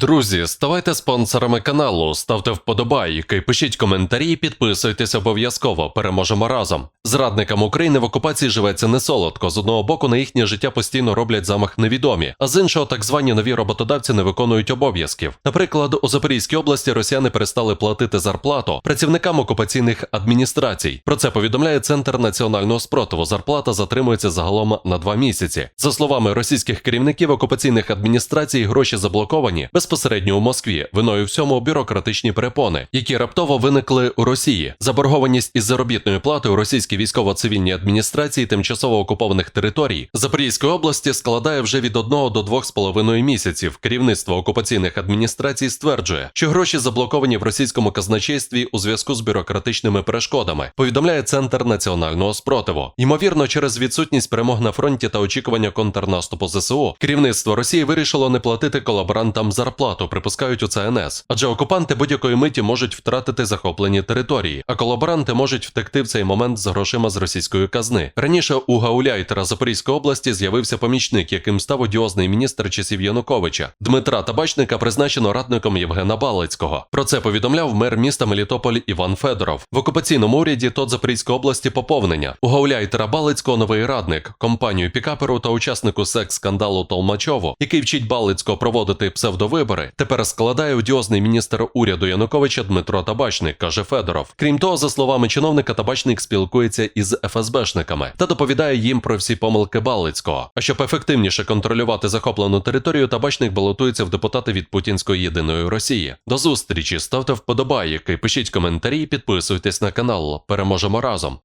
Друзі, ставайте спонсорами каналу, ставте вподобайки, пишіть коментарі, підписуйтесь обов'язково. Переможемо разом. Зрадникам України в окупації живеться не солодко. З одного боку, на їхнє життя постійно роблять замах невідомі, а з іншого, так звані нові роботодавці не виконують обов'язків. Наприклад, у Запорізькій області росіяни перестали платити зарплату працівникам окупаційних адміністрацій. Про це повідомляє Центр національного спротиву. Зарплата затримується загалом на два місяці. За словами російських керівників окупаційних адміністрацій, гроші заблоковані безпосередньо у Москві. Виною всьому бюрократичні перепони, які раптово виникли у Росії. Заборгованість із заробітної плати у російській військово-цивільній адміністрації тимчасово окупованих територій Запорізької області складає вже від 1 до 2,5 місяців. Керівництво окупаційних адміністрацій стверджує, що гроші заблоковані в російському казначействі у зв'язку з бюрократичними перешкодами. Повідомляє Центр національного спротиву. Ймовірно, через відсутність перемог на фронті та очікування контрнаступу ЗСУ, керівництво Росії вирішило не платити колаборантам зарплату, припускають у ЦНС. Адже окупанти будь-якої миті можуть втратити захоплені території, а колаборанти можуть втекти в цей момент з грошима з російської казни. Раніше у Гауляйтера Запорізької області з'явився помічник, яким став одіозний міністр часів Януковича. Дмитра Табачника призначено радником Євгена Балицького. Про це повідомляв мер міста Мелітополь Іван Федоров. В окупаційному уряді ТОТ Запорізької області поповнення. У Гауляйтера Балицького новий радник, компанію пікаперу та учаснику секс-скандалу Толмачову, який вчить Балицького проводити псевдовибори, тепер складає одіозний міністр уряду Януковича Дмитро Табачник, каже Федоров. Крім того, за словами чиновника, табачник спілкується із ФСБшниками та доповідає їм про всі помилки Балицького. А щоб ефективніше контролювати захоплену територію, табачник балотується в депутати від Путінської єдиної Росії. До зустрічі ставте вподобайки, пишіть коментарі, підписуйтесь на канал. Переможемо разом.